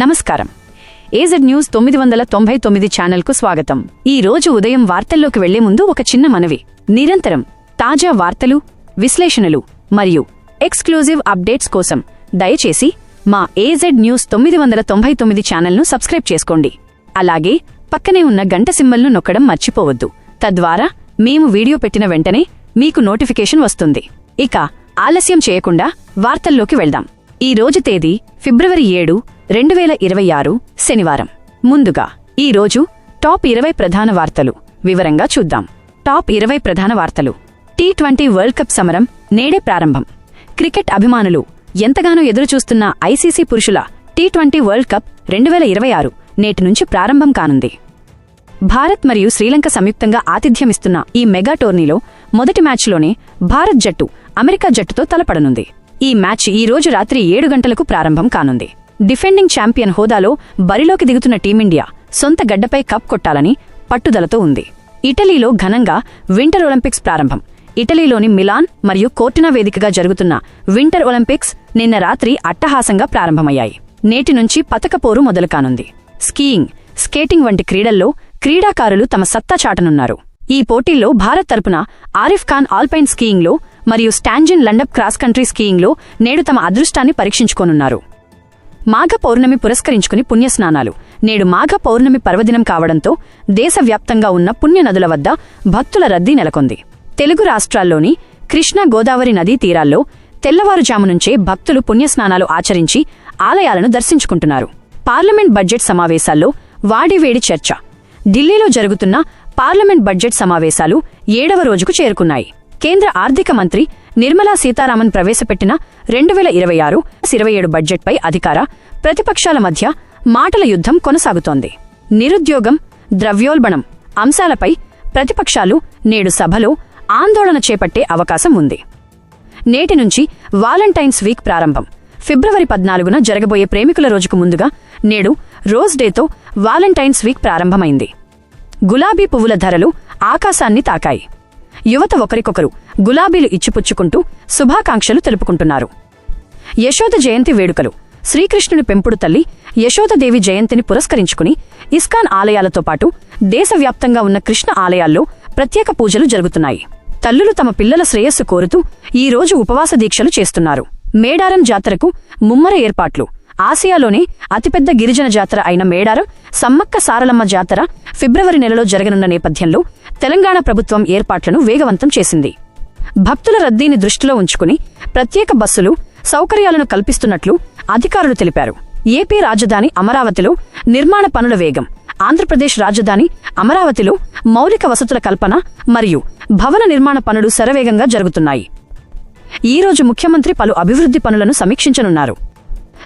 నమస్కారం. AZ news తొమ్మిది వందల తొంభై తొమ్మిది ఛానల్కు స్వాగతం. ఈ రోజు ఉదయం వార్తల్లోకి వెళ్ళే ముందు ఒక చిన్న మనవి. నిరంతరం తాజా వార్తలు విశ్లేషణలు మరియు ఎక్స్క్లూజివ్ అప్డేట్స్ కోసం దయచేసి మా ఏజెడ్ న్యూస్ తొమ్మిది వందల తొంభై తొమ్మిది ఛానల్ను సబ్స్క్రైబ్ చేసుకోండి. అలాగే పక్కనే ఉన్న గంట సింబల్ను నొక్కడం మర్చిపోవద్దు. తద్వారా మేము వీడియో పెట్టిన వెంటనే మీకు నోటిఫికేషన్ వస్తుంది. ఇక ఆలస్యం చేయకుండా వార్తల్లోకి వెళ్దాం. ఈ రోజు తేదీ ఫిబ్రవరి ఏడు రెండు వేల ఇరవై ఆరు శనివారం. ముందుగా ఈ రోజు టాప్ ఇరవై ప్రధాన వార్తలు. వివరంగా చూద్దాం. టాప్ ఇరవై ప్రధాన వార్తలు. టీ ట్వంటీ వరల్డ్ కప్ సమరం నేడే ప్రారంభం. క్రికెట్ అభిమానులు ఎంతగానో ఎదురుచూస్తున్న ఐసీసీ పురుషుల టీ ట్వంటీ వరల్డ్ కప్ రెండు వేల ఇరవై ఆరు నేటి నుంచి ప్రారంభం కానుంది. భారత్ మరియు శ్రీలంక సంయుక్తంగా ఆతిథ్యమిస్తున్న ఈ మెగా టోర్నీలో మొదటి మ్యాచ్లోనే భారత్ జట్టు అమెరికా జట్టుతో తలపడనుంది. ఈ మ్యాచ్ ఈ రోజు రాత్రి ఏడు గంటలకు ప్రారంభం కానుంది. డిఫెండింగ్ ఛాంపియన్ హోదాలో బరిలోకి దిగుతున్న టీమిండియా సొంత గడ్డపై కప్ కొట్టాలని పట్టుదలతో ఉంది. ఇటలీలో ఘనంగా వింటర్ ఒలింపిక్స్ ప్రారంభం. ఇటలీలోని మిలాన్ మరియు కోర్టినా వేదికగా జరుగుతున్న వింటర్ ఒలింపిక్స్ నిన్న రాత్రి అట్టహాసంగా ప్రారంభమయ్యాయి. నేటి నుంచి పతకపోరు మొదలు కానుంది స్కీయింగ్ స్కేటింగ్ వంటి క్రీడల్లో క్రీడాకారులు తమ సత్తా చాటనున్నారు. ఈ పోటీల్లో భారత్ తరపున ఆరిఫ్ ఖాన్ ఆల్పైన్ స్కీయింగ్లో మరియు స్టాంజిన్ లండప్ క్రాస్ కంట్రీ స్కీయింగ్లో నేడు తమ అదృష్టాన్ని పరీక్షించుకోనున్నారు. మాఘ పౌర్ణమి పురస్కరించుకుని పుణ్యస్నానాలు. నేడు మాఘ పౌర్ణమి పర్వదినం కావడంతో దేశవ్యాప్తంగా ఉన్న పుణ్యనదుల వద్ద భక్తుల రద్దీ నెలకొంది. తెలుగు రాష్ట్రాల్లోని కృష్ణా గోదావరి నదీ తీరాల్లో తెల్లవారుజాము నుంచే భక్తులు పుణ్యస్నానాలు ఆచరించి ఆలయాలను దర్శించుకుంటున్నారు. పార్లమెంట్ బడ్జెట్ సమావేశాల్లో వాడివేడి చర్చ. ఢిల్లీలో జరుగుతున్న పార్లమెంట్ బడ్జెట్ సమావేశాలు ఏడవ రోజుకు చేరుకున్నాయి. కేంద్ర ఆర్థిక మంత్రి నిర్మలా సీతారామన్ ప్రవేశపెట్టిన రెండు వేల ఇరవై ఆరు ఇరవై ఏడు బడ్జెట్పై అధికార ప్రతిపక్షాల మధ్య మాటల యుద్ధం కొనసాగుతోంది. నిరుద్యోగం ద్రవ్యోల్బణం అంశాలపై ప్రతిపక్షాలు నేడు సభలో ఆందోళన చేపట్టే అవకాశం ఉంది. నేటి నుంచి వాలంటైన్స్ వీక్ ప్రారంభం. ఫిబ్రవరి పద్నాలుగున జరగబోయే ప్రేమికుల రోజుకు ముందుగా నేడు రోజ్ డేతో వాలంటైన్స్ వీక్ ప్రారంభమైంది. గులాబీ పువ్వుల ధరలు ఆకాశాన్ని తాకాయి. యువత ఒకరికొకరు గులాబీలు ఇచ్చిపుచ్చుకుంటూ శుభాకాంక్షలు తెలుపుకుంటున్నారు. యశోద జయంతి వేడుకలు. శ్రీకృష్ణుని పెంపుడు తల్లి యశోదదేవి జయంతిని పురస్కరించుకుని ఇస్కాన్ ఆలయాలతో పాటు దేశవ్యాప్తంగా ఉన్న కృష్ణ ఆలయాల్లో ప్రత్యేక పూజలు జరుగుతున్నాయి. తల్లులు తమ పిల్లల శ్రేయస్సు కోరుతూ ఈరోజు ఉపవాస దీక్షలు చేస్తున్నారు. మేడారం జాతరకు ముమ్మర ఏర్పాట్లు. ఆసియాలోనే అతిపెద్ద గిరిజన జాతర అయిన మేడారం సమ్మక్క సారలమ్మ జాతర ఫిబ్రవరి నెలలో జరగనున్న నేపథ్యంలో తెలంగాణ ప్రభుత్వం ఏర్పాట్లను వేగవంతం చేసింది. భక్తుల రద్దీని దృష్టిలో ఉంచుకుని ప్రత్యేక బస్సులు సౌకర్యాలను కల్పిస్తున్నట్లు అధికారులు తెలిపారు. ఏపీ రాజధాని అమరావతిలో నిర్మాణ పనుల వేగం ఆంధ్రప్రదేశ్ రాజధాని అమరావతిలో మౌలిక వసతుల కల్పన మరియు భవన నిర్మాణ పనులు శరవేగంగా జరుగుతున్నాయి. ఈ రోజు ముఖ్యమంత్రి పలు అభివృద్ధి పనులను సమీక్షించనున్నారు.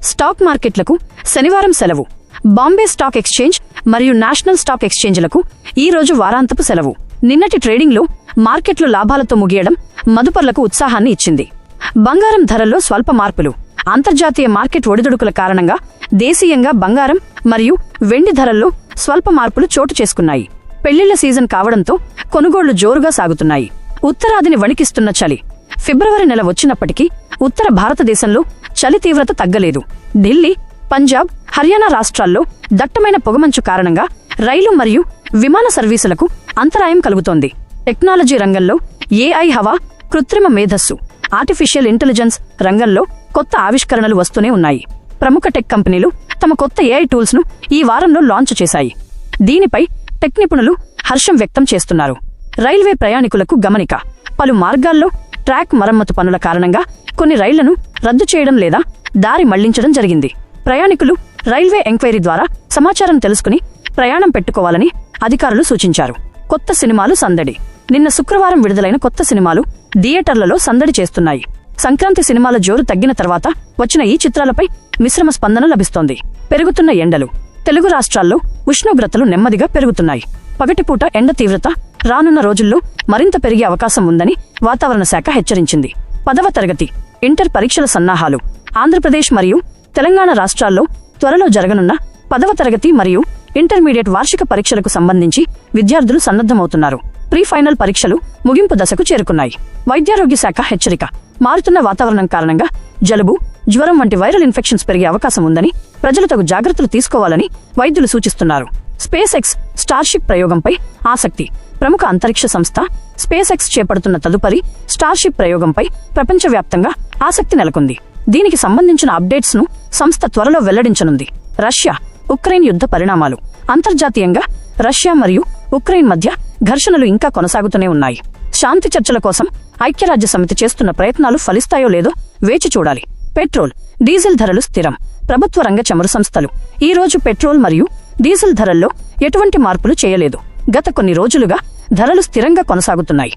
స్టాక్ మార్కెట్లకు శనివారం సెలవు బాంబే స్టాక్ ఎక్స్చేంజ్ మరియు నేషనల్ స్టాక్ ఎక్స్చేంజ్లకు ఈ రోజు వారాంతపు సెలవు. నిన్నటి ట్రేడింగ్లో మార్కెట్లు లాభాలతో ముగియడం మదుపర్లకు ఉత్సాహాన్ని ఇచ్చింది. బంగారం ధరల్లో స్వల్ప మార్పులు. అంతర్జాతీయ మార్కెట్ ఒడిదుడుకుల కారణంగా దేశీయంగా బంగారం మరియు వెండి ధరల్లో స్వల్ప మార్పులు చోటు చేసుకున్నాయి. పెళ్ళిళ్ళ సీజన్ కావడంతో కొనుగోళ్ళు జోరుగా సాగుతున్నాయి. ఉత్తరాదిని వణికిస్తున్న చలి. ఫిబ్రవరి నెల వచ్చినప్పటికీ ఉత్తర భారతదేశంలో చలి తీవ్రత తగ్గలేదు. ఢిల్లీ పంజాబ్ హర్యానా రాష్ట్రాల్లో దట్టమైన పొగమంచు కారణంగా రైలు మరియు విమాన సర్వీసులకు అంతరాయం కలుగుతోంది. టెక్నాలజీ రంగంలో ఏఐ హవా కృత్రిమ మేధస్సు. ఆర్టిఫిషియల్ ఇంటెలిజెన్స్ రంగంలో కొత్త ఆవిష్కరణలు వస్తూనే ఉన్నాయి. ప్రముఖ టెక్ కంపెనీలు తమ కొత్త ఏఐ టూల్స్ను ఈ వారంలో లాంచ్ చేశాయి. దీనిపై టెక్ నిపుణులు హర్షం వ్యక్తం చేస్తున్నారు. రైల్వే ప్రయాణికులకు గమనిక పలు మార్గాల్లో ట్రాక్ మరమ్మతు పనుల కారణంగా కొన్ని రైళ్ళను రద్దు చేయడం లేదా దారి మళ్ళించడం జరిగింది. ప్రయాణికులు రైల్వే ఎంక్వైరీ ద్వారా సమాచారం తెలుసుకుని ప్రయాణం పెట్టుకోవాలని అధికారులు సూచించారు. కొత్త సినిమాలు సందడి. నిన్న శుక్రవారం విడుదలైన కొత్త సినిమాలు థియేటర్లలో సందడి చేస్తున్నాయి. సంక్రాంతి సినిమాల జోరు తగ్గిన తర్వాత వచ్చిన ఈ చిత్రాలపై మిశ్రమ స్పందన లభిస్తోంది. పెరుగుతున్న ఎండలు తెలుగు రాష్ట్రాల్లో ఉష్ణోగ్రతలు నెమ్మదిగా పెరుగుతున్నాయి. పగటిపూట ఎండ తీవ్రత రానున్న రోజుల్లో మరింత పెరిగే అవకాశం ఉందని వాతావరణ శాఖ హెచ్చరించింది. పదవ తరగతి ఇంటర్ పరీక్షల సన్నాహాలు ఆంధ్రప్రదేశ్ మరియు తెలంగాణ రాష్ట్రాల్లో త్వరలో జరగనున్న పదవ తరగతి మరియు ఇంటర్మీడియట్ వార్షిక పరీక్షలకు సంబంధించి విద్యార్థులు సన్నద్ధమవుతున్నారు. ప్రీ ఫైనల్ పరీక్షలు ముగింపు దశకు చేరుకున్నాయి. వైద్యారోగ్య శాఖ హెచ్చరిక. మారుతున్న వాతావరణం కారణంగా జలుబు జ్వరం వంటి వైరల్ ఇన్ఫెక్షన్స్ పెరిగే అవకాశం ఉందని ప్రజలు తగు జాగ్రత్తలు తీసుకోవాలని వైద్యులు సూచిస్తున్నారు. స్పేస్ ఎక్స్ స్టార్షిప్ ప్రయోగంపై ఆసక్తి. ప్రముఖ అంతరిక్ష సంస్థ స్పేస్ ఎక్స్ చేపడుతున్న తదుపరి స్టార్షిప్ ప్రయోగంపై ప్రపంచవ్యాప్తంగా ఆసక్తి నెలకొంది. దీనికి సంబంధించిన అప్డేట్స్ను సంస్థ త్వరలో వెల్లడించనుంది. రష్యా ఉక్రెయిన్ యుద్ధ పరిణామాలు. అంతర్జాతీయంగా రష్యా మరియు ఉక్రెయిన్ మధ్య ఘర్షణలు ఇంకా కొనసాగుతూనే ఉన్నాయి. శాంతి చర్చల కోసం ఐక్యరాజ్య సమితి చేస్తున్న ప్రయత్నాలు ఫలిస్తాయో లేదో వేచి చూడాలి. పెట్రోల్ డీజిల్ ధరలు స్థిరం. ప్రభుత్వ రంగ చమురు సంస్థలు. ఈ రోజు పెట్రోల్ మరియు డీజిల్ ధరల్లో ఎటువంటి మార్పులు చేయలేదు. గత కొన్ని రోజులుగా ధరలు స్థిరంగా కొనసాగుతున్నాయి.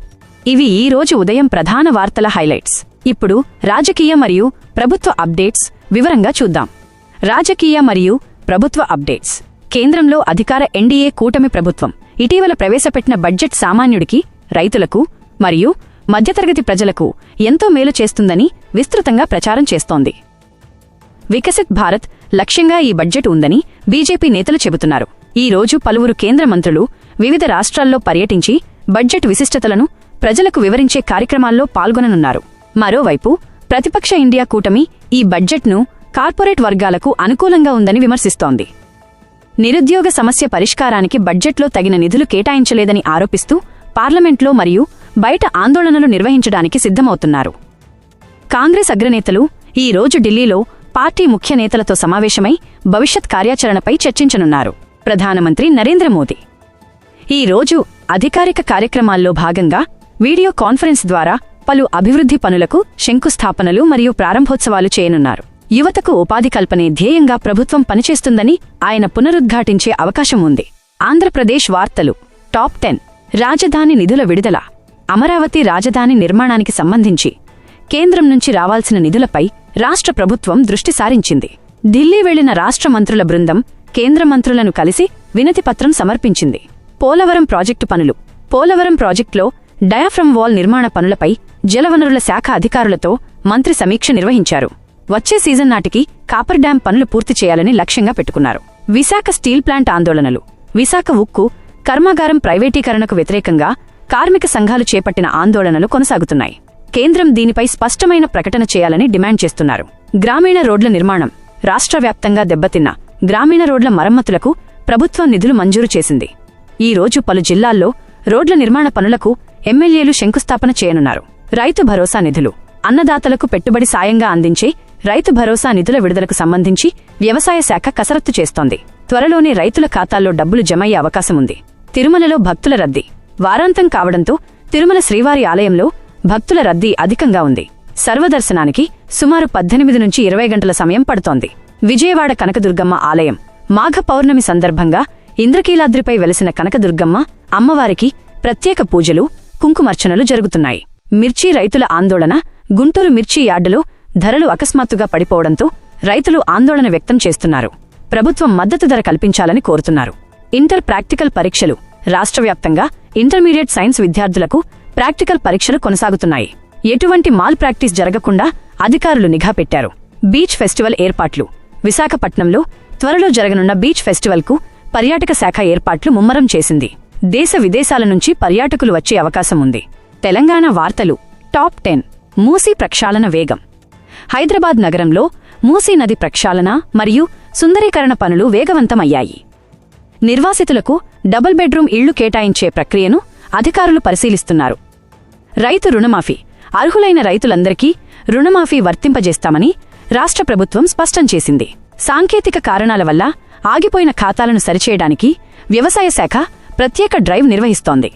ఇవి ఈ రోజు ఉదయం ప్రధాన వార్తల హైలైట్స్. ఇప్పుడు రాజకీయ మరియు ప్రభుత్వ అప్డేట్స్ వివరంగా చూద్దాం. రాజకీయ మరియు ప్రభుత్వ అప్డేట్స్. కేంద్రంలో అధికార ఎన్డీఏ కూటమి ప్రభుత్వం. ఇటీవల ప్రవేశపెట్టిన బడ్జెట్ సామాన్యుడికి రైతులకు మరియు మధ్యతరగతి ప్రజలకు ఎంతో మేలు చేస్తుందని విస్తృతంగా ప్రచారం చేస్తోంది. వికసిత్ భారత్ లక్ష్యంగా ఈ బడ్జెట్ ఉందని బీజేపీ నేతలు చెబుతున్నారు. ఈ రోజు పలువురు కేంద్ర మంత్రులు వివిధ రాష్ట్రాల్లో పర్యటించి బడ్జెట్ విశిష్టతలను ప్రజలకు వివరించే కార్యక్రమాల్లో పాల్గొననున్నారు. మరోవైపు ప్రతిపక్ష ఇండియా కూటమి ఈ బడ్జెట్ను కార్పొరేట్ వర్గాలకు అనుకూలంగా ఉందని విమర్శిస్తోంది. నిరుద్యోగ సమస్య పరిష్కారానికి బడ్జెట్లో తగిన నిధులు కేటాయించలేదని ఆరోపిస్తూ పార్లమెంట్లో మరియు బయట ఆందోళనలు నిర్వహించడానికి సిద్ధమవుతున్నారు. కాంగ్రెస్ అగ్రనేతలు ఈ రోజు ఢిల్లీలో పార్టీ ముఖ్య నేతలతో సమావేశమై భవిష్యత్ కార్యాచరణపై చర్చించనున్నారు. ప్రధానమంత్రి నరేంద్ర మోదీ. ఈ రోజు అధికారిక కార్యక్రమాల్లో భాగంగా వీడియో కాన్ఫరెన్స్ ద్వారా పలు అభివృద్ధి పనులకు శంకుస్థాపనలు మరియు ప్రారంభోత్సవాలు చేయనున్నారు. యువతకు ఉపాధి కల్పనే ధ్యేయంగా ప్రభుత్వం పనిచేస్తుందని ఆయన పునరుద్ఘాటించే అవకాశం ఉంది. ఆంధ్రప్రదేశ్ వార్తలు టాప్ టెన్ రాజధాని నిధుల విడుదల అమరావతి రాజధాని నిర్మాణానికి సంబంధించి కేంద్రం నుంచి రావాల్సిన నిధులపై రాష్ట్ర ప్రభుత్వం దృష్టి సారించింది. ఢిల్లీ వెళ్ళిన రాష్ట్ర మంత్రుల బృందం కేంద్ర మంత్రులను కలిసి వినతిపత్రం సమర్పించింది. పోలవరం ప్రాజెక్టు పనులు పోలవరం ప్రాజెక్టులో డయాఫ్రమ్ వాల్ నిర్మాణ పనులపై జలవనరుల శాఖ అధికారులతో మంత్రి సమీక్ష నిర్వహించారు. వచ్చే సీజన్ నాటికి కాపర్ డ్యాం పనులు పూర్తి చేయాలని లక్ష్యంగా పెట్టుకున్నారు. విశాఖ స్టీల్ ప్లాంట్ ఆందోళనలు. విశాఖ ఉక్కు కర్మాగారం ప్రైవేటీకరణకు వ్యతిరేకంగా కార్మిక సంఘాలు చేపట్టిన ఆందోళనలు కొనసాగుతున్నాయి. కేంద్రం దీనిపై స్పష్టమైన ప్రకటన చేయాలని డిమాండ్ చేస్తున్నారు. గ్రామీణ రోడ్ల నిర్మాణం. రాష్ట్ర వ్యాప్తంగా దెబ్బతిన్న గ్రామీణ రోడ్ల మరమ్మతులకు ప్రభుత్వం నిధులు మంజూరు చేసింది. ఈ రోజు పలు జిల్లాల్లో రోడ్ల నిర్మాణ పనులకు ఎమ్మెల్యేలు శంకుస్థాపన చేయనున్నారు. రైతు భరోసా నిధులు. అన్నదాతలకు పెట్టుబడి సాయంగా అందించే రైతు భరోసా నిధుల విడుదలకు సంబంధించి వ్యవసాయ శాఖ కసరత్తు చేస్తోంది. త్వరలోనే రైతుల ఖాతాల్లో డబ్బులు జమయ్యే అవకాశముంది తిరుమలలో భక్తుల రద్దీ వారాంతం కావడంతో తిరుమల శ్రీవారి ఆలయంలో భక్తుల రద్దీ అధికంగా ఉంది. సర్వదర్శనానికి సుమారు పద్దెనిమిది నుంచి ఇరవై గంటల సమయం పడుతోంది. విజయవాడ కనకదుర్గమ్మ ఆలయం మాఘ పౌర్ణమి సందర్భంగా ఇంద్రకీలాద్రిపై వెలసిన కనకదుర్గమ్మ అమ్మవారికి ప్రత్యేక పూజలు కుంకుమర్చనలు జరుగుతున్నాయి. మిర్చి రైతుల ఆందోళన గుంటూరు మిర్చి యార్డులో ధరలు అకస్మాత్తుగా పడిపోవడంతో రైతులు ఆందోళన వ్యక్తం చేస్తున్నారు. ప్రభుత్వం మద్దతు ధర కల్పించాలని కోరుతున్నారు. ఇంటర్ ప్రాక్టికల్ పరీక్షలు రాష్ట్రవ్యాప్తంగా ఇంటర్మీడియట్ సైన్స్ విద్యార్థులకు ప్రాక్టికల్ పరీక్షలు కొనసాగుతున్నాయి. ఎటువంటి మాల్ ప్రాక్టీస్ జరగకుండా అధికారులు నిఘా పెట్టారు. బీచ్ ఫెస్టివల్ ఏర్పాట్లు విశాఖపట్నంలో త్వరలో జరగనున్న బీచ్ ఫెస్టివల్కు పర్యాటక శాఖ ఏర్పాట్లు ముమ్మరం చేసింది. దేశ విదేశాల నుంచి పర్యాటకులు వచ్చే అవకాశం ఉంది. తెలంగాణ వార్తలు టాప్ టెన్. మూసీ ప్రక్షాళన వేగం. హైదరాబాద్ నగరంలో మూసీ నది ప్రక్షాళన మరియు సుందరీకరణ పనులు వేగవంతమయ్యాయి. నిర్వాసితులకు డబుల్ బెడ్రూమ్ ఇళ్ళు కేటాయించే ప్రక్రియను అధికారులు పరిశీలిస్తున్నారు. రైతు రుణమాఫీ అర్హులైన రైతులందరికీ రుణమాఫీ వర్తింపజేస్తామని రాష్ట్ర ప్రభుత్వం స్పష్టం చేసింది. సాంకేతిక కారణాల వల్ల ఆగిపోయిన ఖాతాలను సరిచేయడానికి వ్యవసాయ శాఖ ప్రత్యేక డ్రైవ్ నిర్వహిస్తోంది.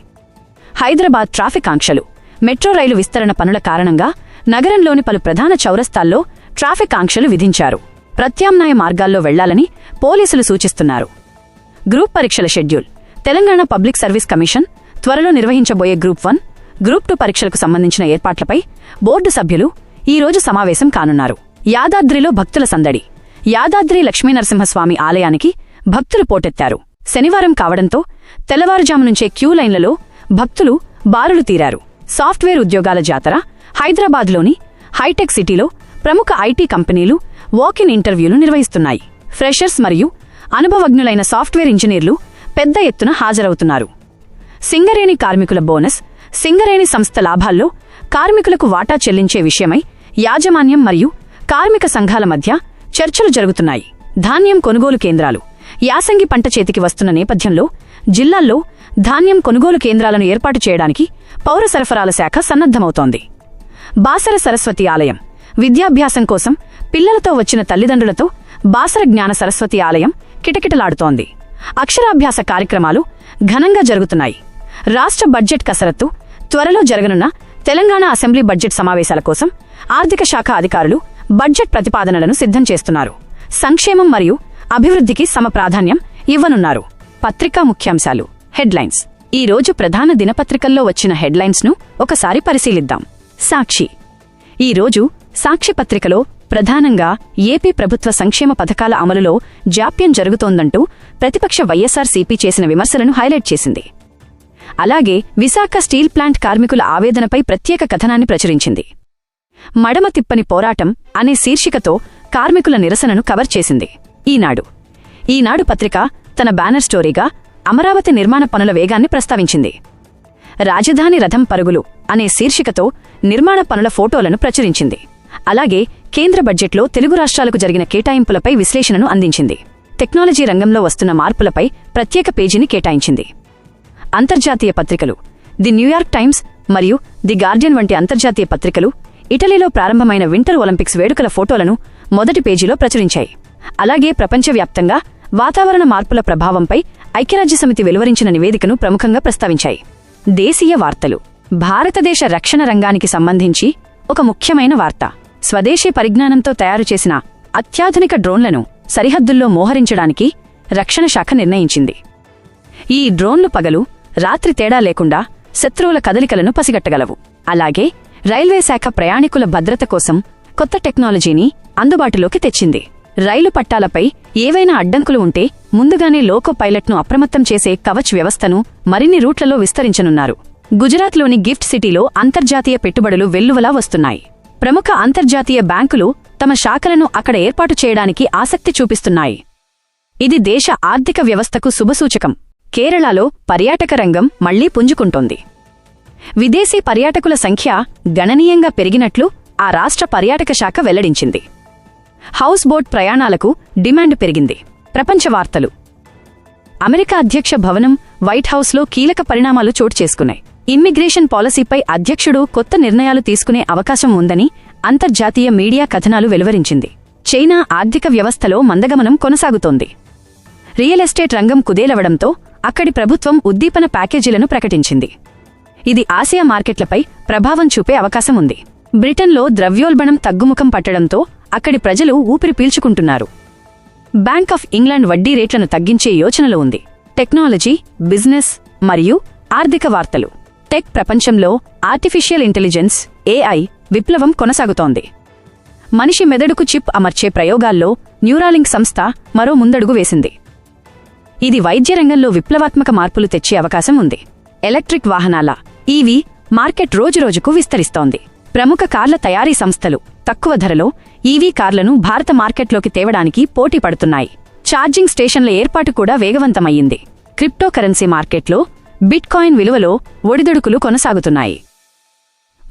హైదరాబాద్ ట్రాఫిక్ ఆంక్షలు మెట్రో రైలు విస్తరణ పనుల కారణంగా నగరంలోని పలు ప్రధాన చౌరస్తాల్లో ట్రాఫిక్ ఆంక్షలు విధించారు. ప్రత్యామ్నాయ మార్గాల్లో వెళ్ళాలని పోలీసులు సూచిస్తున్నారు. గ్రూప్ పరీక్షల schedule. Telangana public service commission త్వరలో నిర్వహించబోయే గ్రూప్ వన్ గ్రూప్ టూ పరీక్షలకు సంబంధించిన ఏర్పాట్లపై బోర్డు సభ్యులు ఈరోజు సమావేశం కానున్నారు. యాదాద్రిలో భక్తుల సందడి. యాదాద్రి లక్ష్మీనరసింహస్వామి ఆలయానికి భక్తులు పోటెత్తారు. శనివారం కావడంతో తెల్లవారుజాము నుంచే క్యూ లైన్లలో భక్తులు బారులు తీరారు. సాఫ్ట్వేర్ ఉద్యోగాల జాతర హైదరాబాద్లోని హైటెక్ సిటీలో ప్రముఖ ఐటీ కంపెనీలు వాకిన్ ఇంటర్వ్యూలు నిర్వహిస్తున్నాయి. ఫ్రెషర్స్ మరియు అనుభవజ్ఞులైన సాఫ్ట్వేర్ ఇంజనీర్లు పెద్ద ఎత్తున హాజరవుతున్నారు. సింగరేణి కార్మికుల బోనస్ సింగరేణి సంస్థ లాభాల్లో కార్మికులకు వాటా చెల్లించే విషయమై యాజమాన్యం మరియు కార్మిక సంఘాల మధ్య చర్చలు జరుగుతున్నాయి. ధాన్యం కొనుగోలు కేంద్రాలు యాసంగి పంట చేతికి వస్తున్న నేపథ్యంలో జిల్లాల్లో ధాన్యం కొనుగోలు కేంద్రాలను ఏర్పాటు చేయడానికి పౌర సరఫరాల శాఖ సన్నద్ధమవుతోంది. బాసర సరస్వతి ఆలయం. విద్యాభ్యాసం కోసం పిల్లలతో వచ్చిన తల్లిదండ్రులతో బాసర జ్ఞాన సరస్వతి ఆలయం కిటకిటలాడుతోంది. అక్షరాభ్యాస కార్యక్రమాలు ఘనంగా జరుగుతున్నాయి. రాష్ట్ర బడ్జెట్ కసరత్తు త్వరలో జరగనున్న తెలంగాణ అసెంబ్లీ బడ్జెట్ సమావేశాల కోసం ఆర్థిక శాఖ అధికారులు బడ్జెట్ ప్రతిపాదనలను సిద్ధం చేస్తున్నారు. సంక్షేమం మరియు అభివృద్ధికి సమ ప్రాధాన్యం ఇవ్వనున్నారు. పత్రికా ముఖ్యాంశాలు హెడ్లైన్స్. ఈ రోజు ప్రధాన దినపత్రికల్లో వచ్చిన హెడ్లైన్స్ను ఒకసారి పరిశీలిద్దాం. సాక్షి. ఈ రోజు ప్రధానంగా ఏపీ ప్రభుత్వ సంక్షేమ పథకాల అమలులో జాప్యం జరుగుతోందంటూ ప్రతిపక్ష వైఎస్సార్సీపీ చేసిన విమర్శలను హైలైట్ చేసింది. అలాగే విశాఖ స్టీల్ ప్లాంట్ కార్మికుల ఆవేదనపై ప్రత్యేక కథనాన్ని ప్రచురించింది. మడమ తిప్పని పోరాటం అనే శీర్షికతో కార్మికుల నిరసనను కవర్ చేసింది. ఈనాడు. ఈనాడు పత్రిక తన బ్యానర్ స్టోరీగా అమరావతి నిర్మాణ పనుల వేగాన్ని ప్రస్తావించింది. రాజధాని రథం పరుగులు అనే శీర్షికతో నిర్మాణ పనుల ఫోటోలను ప్రచురించింది. అలాగే కేంద్ర బడ్జెట్లో తెలుగు రాష్ట్రాలకు జరిగిన కేటాయింపులపై విశ్లేషణను అందించింది. టెక్నాలజీ రంగంలో వస్తున్న మార్పులపై ప్రత్యేక పేజీని కేటాయించింది. అంతర్జాతీయ పత్రికలు ది న్యూయార్క్ టైమ్స్ మరియు ది గార్డియన్ వంటి అంతర్జాతీయ పత్రికలు ఇటలీలో ప్రారంభమైన వింటర్ ఒలింపిక్స్ వేడుకల ఫోటోలను మొదటి పేజీలో ప్రచురించాయి. అలాగే ప్రపంచవ్యాప్తంగా వాతావరణ మార్పుల ప్రభావంపై ఐక్యరాజ్యసమితి వెలువరించిన నివేదికను ప్రముఖంగా ప్రస్తావించాయి. దేశీయ వార్తలు. భారతదేశ రక్షణ రంగానికి సంబంధించి ఒక ముఖ్యమైన వార్త. స్వదేశీ పరిజ్ఞానంతో తయారు చేసిన అత్యాధునిక డ్రోన్లను సరిహద్దుల్లో మోహరించడానికి రక్షణ శాఖ నిర్ణయించింది. ఈ డ్రోన్లు పగలు రాత్రి తేడా లేకుండా శత్రువుల కదలికలను పసిగట్టగలవు. అలాగే రైల్వే శాఖ ప్రయాణికుల భద్రత కోసం కొత్త టెక్నాలజీని అందుబాటులోకి తెచ్చింది. రైలు పట్టాలపై ఏవైనా అడ్డంకులు ఉంటే ముందుగానే లోకో పైలట్ను అప్రమత్తం చేసే కవచ్ వ్యవస్థను మరిన్ని రూట్లలో విస్తరించనున్నారు. గుజరాత్లోని గిఫ్ట్ సిటీలో అంతర్జాతీయ పెట్టుబడులు వెల్లువలా వస్తున్నాయి. ప్రముఖ అంతర్జాతీయ బ్యాంకులు తమ శాఖలను అక్కడ ఏర్పాటు చేయడానికి ఆసక్తి చూపిస్తున్నాయి. ఇది దేశ ఆర్థిక వ్యవస్థకు శుభసూచకం కేరళలో పర్యాటక రంగం మళ్ళీ పుంజుకుంటోంది. విదేశీ పర్యాటకుల సంఖ్య గణనీయంగా పెరిగినట్లు ఆ రాష్ట్ర పర్యాటక శాఖ వెల్లడించింది. హౌస్ బోట్ ప్రయాణాలకు డిమాండ్ పెరిగింది. ప్రపంచ వార్తలు. అమెరికా అధ్యక్ష భవనం వైట్ హౌస్లో కీలక పరిణామాలు చోటు చేసుకున్నాయి. ఇమ్మిగ్రేషన్ పాలసీపై అధ్యక్షుడు కొత్త నిర్ణయాలు తీసుకునే అవకాశం ఉందని అంతర్జాతీయ మీడియా కథనాలు వెలువరించింది. చైనా ఆర్థిక వ్యవస్థలో మందగమనం కొనసాగుతోంది. రియల్ ఎస్టేట్ రంగం కుదేలవడంతో అక్కడి ప్రభుత్వం ఉద్దీపన ప్యాకేజీలను ప్రకటించింది. ఇది ఆసియా మార్కెట్లపై ప్రభావం చూపే అవకాశం ఉంది. బ్రిటన్లో ద్రవ్యోల్బణం తగ్గుముఖం పట్టడంతో అక్కడి ప్రజలు ఊపిరి పీల్చుకుంటున్నారు. బ్యాంక్ ఆఫ్ ఇంగ్లాండ్ వడ్డీ రేట్లను తగ్గించే యోచనలో ఉంది. టెక్నాలజీ బిజినెస్ మరియు ఆర్థిక వార్తలు. టెక్ ప్రపంచంలో ఆర్టిఫిషియల్ ఇంటెలిజెన్స్ ఏఐ విప్లవం కొనసాగుతోంది. మనిషి మెదడుకు చిప్ అమర్చే ప్రయోగాల్లో న్యూరాలింక్ సంస్థ మరో ముందడుగు వేసింది. ఇది వైద్య రంగంలో విప్లవాత్మక మార్పులు తెచ్చే అవకాశం ఉంది. ఎలక్ట్రిక్ వాహనాల ఈవీ మార్కెట్ రోజురోజుకు విస్తరిస్తోంది. ప్రముఖ కార్ల తయారీ సంస్థలు తక్కువ ధరలో ఈవీ కార్లను భారత మార్కెట్లోకి తేవడానికి పోటీ పడుతున్నాయి. ఛార్జింగ్ స్టేషన్ల ఏర్పాటు కూడా వేగవంతమయ్యింది. క్రిప్టోకరెన్సీ మార్కెట్లో బిట్కాయిన్ విలువలో ఒడిదుడుకులు కొనసాగుతున్నాయి.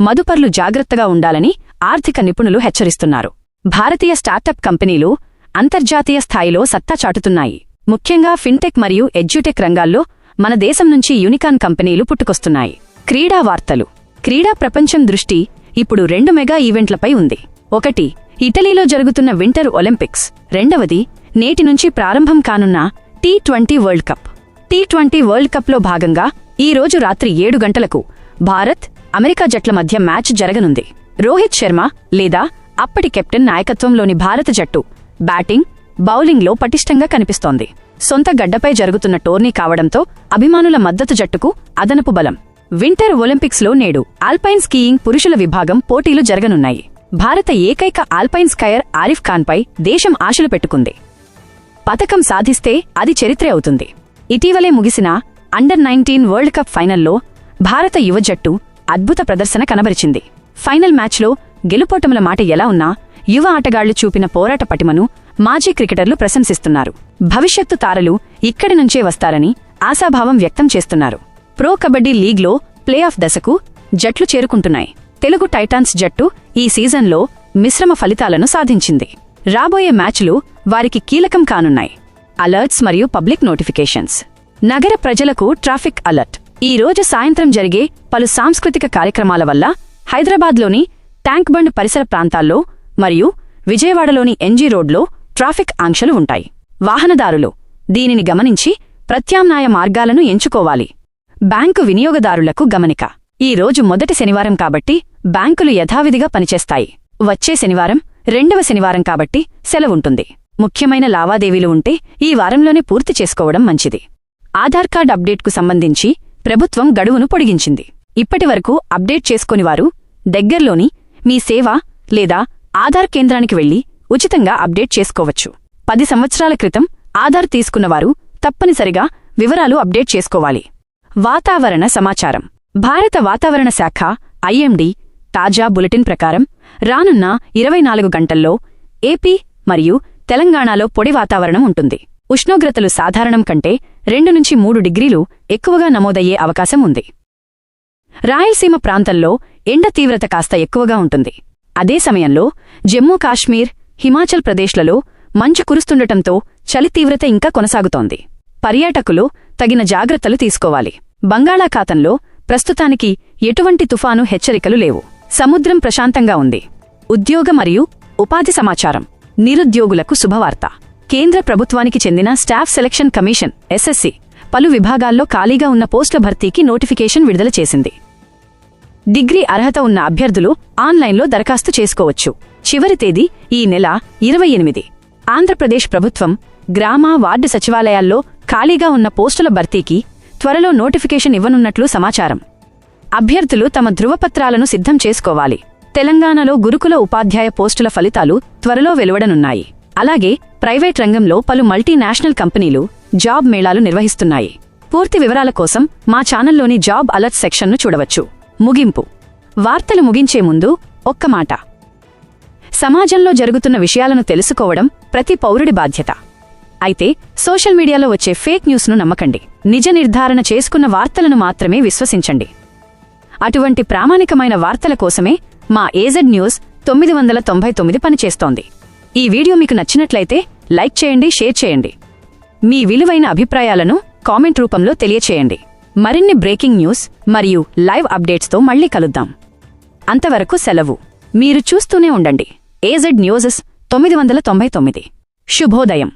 మదుపర్లు జాగ్రత్తగా ఉండాలని ఆర్థిక నిపుణులు హెచ్చరిస్తున్నారు. భారతీయ స్టార్టప్ కంపెనీలు అంతర్జాతీయ స్థాయిలో సత్తా చాటుతున్నాయి. ముఖ్యంగా ఫిన్టెక్ మరియు ఎడ్యుటెక్ రంగాల్లో మన దేశం నుంచి యూనికాన్ కంపెనీలు పుట్టుకొస్తున్నాయి. క్రీడా వార్తలు. క్రీడా ప్రపంచం దృష్టి ఇప్పుడు రెండు మెగా ఈవెంట్లపై ఉంది. ఒకటి ఇటలీలో జరుగుతున్న వింటర్ ఒలింపిక్స్. రెండవది నేటి నుంచి ప్రారంభం కానున్న T twenty world cup. T twenty world కప్లో భాగంగా ఈ రోజు రాత్రి ఏడు గంటలకు భారత్ అమెరికా జట్ల మధ్య మ్యాచ్ జరగనుంది. రోహిత్ శర్మ లేదా అప్పటి కెప్టెన్ నాయకత్వంలోని భారత జట్టు బ్యాటింగ్ బౌలింగ్లో పటిష్టంగా కనిపిస్తోంది. సొంత గడ్డపై జరుగుతున్న టోర్నీ కావడంతో అభిమానుల మద్దతు జట్టుకు అదనపు బలం. వింటర్ ఒలింపిక్స్లో నేడు ఆల్పైన్ స్కీయింగ్ పురుషుల విభాగం పోటీలు జరగనున్నాయి. భారత ఏకైక ఆల్పైన్ స్కయర్ ఆరిఫ్ ఖాన్పై దేశం ఆశలు పెట్టుకుంది. పథకం సాధిస్తే అది చరిత్రే అవుతుంది. ఇటీవలే ముగిసిన అండర్ నైన్టీన్ వరల్డ్ కప్ ఫైనల్లో భారత యువ జట్టు అద్భుత ప్రదర్శన కనబరిచింది. ఫైనల్ మ్యాచ్లో గెలుపోటముల మాట ఎలా ఉన్నా యువ ఆటగాళ్ళు చూపిన పోరాట పటిమను మాజీ క్రికెటర్లు ప్రశంసిస్తున్నారు. భవిష్యత్తు తారలు ఇక్కడి నుంచే వస్తారని ఆశాభావం వ్యక్తం చేస్తున్నారు. ప్రో కబడ్డీ లీగ్లో ప్లే ఆఫ్ దశకు జట్లు చేరుకుంటున్నాయి. తెలుగు టైటాన్స్ జట్టు ఈ సీజన్లో మిశ్రమ ఫలితాలను సాధించింది. రాబోయే మ్యాచ్లు వారికి కీలకం కానున్నాయి. అలర్ట్స్ మరియు పబ్లిక్ నోటిఫికేషన్స్ నగర ప్రజలకు ట్రాఫిక్ అలర్ట్ ఈ రోజు సాయంత్రం జరిగే పలు సాంస్కృతిక కార్యక్రమాల వల్ల హైదరాబాద్లోని ట్యాంక్ బండ్ పరిసర ప్రాంతాల్లో మరియు విజయవాడలోని ఎన్జీ రోడ్లో ట్రాఫిక్ ఆంక్షలు ఉంటాయి. వాహనదారులు దీనిని గమనించి ప్రత్యామ్నాయ మార్గాలను ఎంచుకోవాలి. బ్యాంకు వినియోగదారులకు గమనిక. ఈ రోజు మొదటి శనివారం కాబట్టి బ్యాంకులు యథావిధిగా పనిచేస్తాయి. వచ్చే శనివారం రెండవ శనివారం కాబట్టి సెలవుంటుంది ముఖ్యమైన లావాదేవీలు ఉంటే ఈ వారంలోనే పూర్తి చేసుకోవడం మంచిది. ఆధార్ కార్డ్ అప్డేట్కు సంబంధించి ప్రభుత్వం గడువును పొడిగించింది. ఇప్పటివరకు అప్డేట్ చేసుకోనివారు దగ్గర్లోని మీ సేవ లేదా ఆధార్ కేంద్రానికి వెళ్ళి ఉచితంగా అప్డేట్ చేసుకోవచ్చు. పది సంవత్సరాల క్రితం ఆధార్ తీసుకున్నవారు తప్పనిసరిగా వివరాలు అప్డేట్ చేసుకోవాలి. వాతావరణ సమాచారం. భారత వాతావరణ శాఖ ఐఎండి తాజా బులెటిన్ ప్రకారం రానున్న ఇరవై నాలుగు గంటల్లో ఏపీ మరియు తెలంగాణలో పొడి వాతావరణం ఉంటుంది. ఉష్ణోగ్రతలు సాధారణం కంటే రెండు నుంచి మూడు డిగ్రీలు ఎక్కువగా నమోదయ్యే అవకాశం ఉంది. రాయలసీమ ప్రాంతంలో ఎండ తీవ్రత కాస్త ఎక్కువగా ఉంటుంది. అదే సమయంలో జమ్మూ కాశ్మీర్ హిమాచల్ ప్రదేశ్లలో మంచు కురుస్తుండటంతో చలి తీవ్రత ఇంకా కొనసాగుతోంది. పర్యాటకులు తగిన జాగ్రత్తలు తీసుకోవాలి. బంగాళాఖాతంలో ప్రస్తుతానికి ఎటువంటి తుఫాను హెచ్చరికలు లేవు. సముద్రం ప్రశాంతంగా ఉంది. ఉద్యోగ మరియు ఉపాధి సమాచారం. నిరుద్యోగులకు శుభవార్త. కేంద్ర ప్రభుత్వానికి చెందిన స్టాఫ్ సెలక్షన్ కమిషన్ ఎస్ఎస్సి పలు విభాగాల్లో ఖాళీగా ఉన్న పోస్టుల భర్తీకి నోటిఫికేషన్ విడుదల చేసింది. డిగ్రీ అర్హత ఉన్న అభ్యర్థులు ఆన్లైన్లో దరఖాస్తు చేసుకోవచ్చు. చివరి తేదీ ఈ నెల ఇరవై ఎనిమిది. ఆంధ్రప్రదేశ్ ప్రభుత్వం గ్రామ వార్డు సచివాలయాల్లో ఖాళీగా ఉన్న పోస్టుల భర్తీకి త్వరలో నోటిఫికేషన్ ఇవ్వనున్నట్లు సమాచారం. అభ్యర్థులు తమ ధృవపత్రాలను సిద్ధం చేసుకోవాలి. తెలంగాణలో గురుకుల ఉపాధ్యాయ పోస్టుల ఫలితాలు త్వరలో వెలువడనున్నాయి. అలాగే ప్రైవేట్ రంగంలో పలు మల్టీనేషనల్ కంపెనీలు జాబ్ మేళాలు నిర్వహిస్తున్నాయి. పూర్తి వివరాల కోసం మా ఛానల్లోని జాబ్ అలర్ట్ సెక్షన్ను చూడవచ్చు. ముగింపు. వార్తలు ముగించే ముందు ఒక్క మాట. సమాజంలో జరుగుతున్న విషయాలను తెలుసుకోవడం ప్రతి పౌరుడి బాధ్యత. అయితే సోషల్ మీడియాలో వచ్చే ఫేక్ న్యూస్ను నమ్మకండి. నిజ నిర్ధారణ చేసుకున్న వార్తలను మాత్రమే విశ్వసించండి. అటువంటి ప్రామాణికమైన వార్తల కోసమే మా ఏజెడ్ న్యూస్ తొమ్మిది వందల తొంభై తొమ్మిది పనిచేస్తోంది. ఈ వీడియో మీకు నచ్చినట్లయితే లైక్ చేయండి షేర్ చేయండి. మీ విలువైన అభిప్రాయాలను కామెంట్ రూపంలో తెలియచేయండి. మరిన్ని బ్రేకింగ్ న్యూస్ మరియు లైవ్ అప్డేట్స్తో మళ్ళీ కలుద్దాం. అంతవరకు సెలవు. మీరు చూస్తూనే ఉండండి. ఏజెడ్ న్యూజెస్ తొమ్మిది వందల తొంభై తొమ్మిది. శుభోదయం.